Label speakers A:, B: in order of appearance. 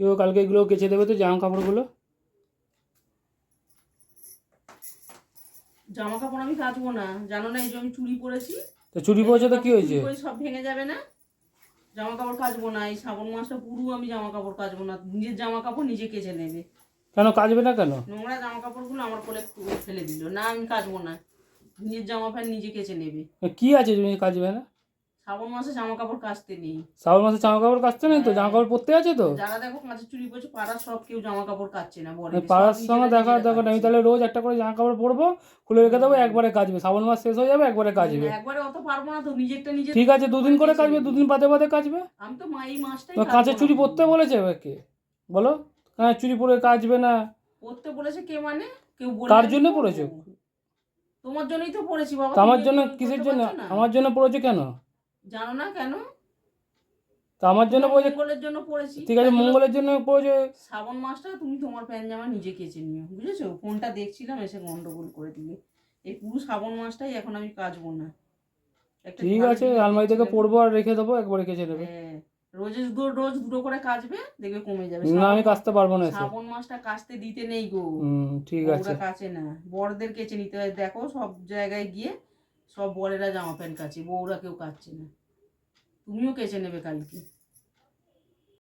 A: কেউ কালকে এগুলো কেচে দেবে তো জামা কাপড়গুলো?
B: জামা কাপড় আমি কাচবো না জানো না এই যে আমি চুরি পরেছি?
A: তো চুরি পড়েছে তো কি হয়েছে?
B: সব ভেঙে যাবে না? জামা কাপড় কাচবো না এই শ্রাবণ মাসটা পুরো আমি জামা কাপড় কাচবো না নিজের জামা কাপড় নিজে কেচে নেবে।
A: কেন কাচবে না কেন?
B: নোংরা জামা কাপড়গুলো আমার কোলে ফেলে দিল না আমি কাচবো না নিজের জামা প্যান্ট নিজে কেচে নেবে।
A: কি আছে তুমি কাচবে না?
B: শ্রাবণ মাসে জামা কাপড় কাচতে নেই।
A: শ্রাবণ মাসে জামা কাপড় কাচতে নেই তো? জামা কাপড় পরতে আছে তো?
B: যারা দেখো কাঁচে চুরি করছে পাড়ার সব কেউ জামা কাপড় কাচ্ছে না বলে
A: পাড়ার সঙ্গে দেখা দেখো আমি তাহলে রোজ একটা করে জামা কাপড় পরবো খুলে রেখে দেবো একবারে কাচবে। শ্রাবণ মাস শেষ হয়ে যাবে একবারে কাচবে।
B: একবারে অত পারব না তো নিজেরটা নিজে
A: ঠিক আছে দুদিন করে কাচবে দুদিন বাদে বাদে কাচবে।
B: আমি তো এই মাসটাই
A: তো কাঁচের চুরি পরতে বলেছে কে বলো। কাঁচের চুরি পরে কাচবে না।
B: পড়তে বলেছে কে মানে? কেউ বলে
A: কার জন্য? পড়েছো?
B: তোমার জন্যই তো পড়েছি বাবা
A: আমার জন্য কিসের জন্য? আমার জন্য পড়েছে কেন?
B: জানো না কেন?
A: তা আমার জন্য পড়েছে
B: মঙ্গলের জন্য পড়েছি।
A: ঠিক আছে মঙ্গলের জন্য পড়েছে
B: শ্রাবণ মাসটা তুমি তোমার প্যান্ট জামা নিজে কেচে নিও বুঝেছ? ফোনটা দেখছিলাম এসে গন্ডগোল করে দিলে। এই পুরো শ্রাবণ মাসটাই এখন আমি কাচবো না।
A: ঠিক আছে আলমারি থেকে পড়ব আর রেখে দেবো একবারে কেচে।
B: নেবে হ্যাঁ রোজ রোজ দুটো করে কাচবে দেখবে কমে যাবে।
A: না আমি কাচতে পারব না
B: শ্রাবণ মাসটা কাচতে দিতে নেই গো।
A: ঠিক আছে।
B: ওরা কাচে না। বড়দের কেচে নিতে হয়। দেখো সব জায়গায় গিয়ে সব বড়েরা জামা প্যান্ট কাচে বউরা কেউ কাচছে না। তুমিও কেচে নেবে কালকে।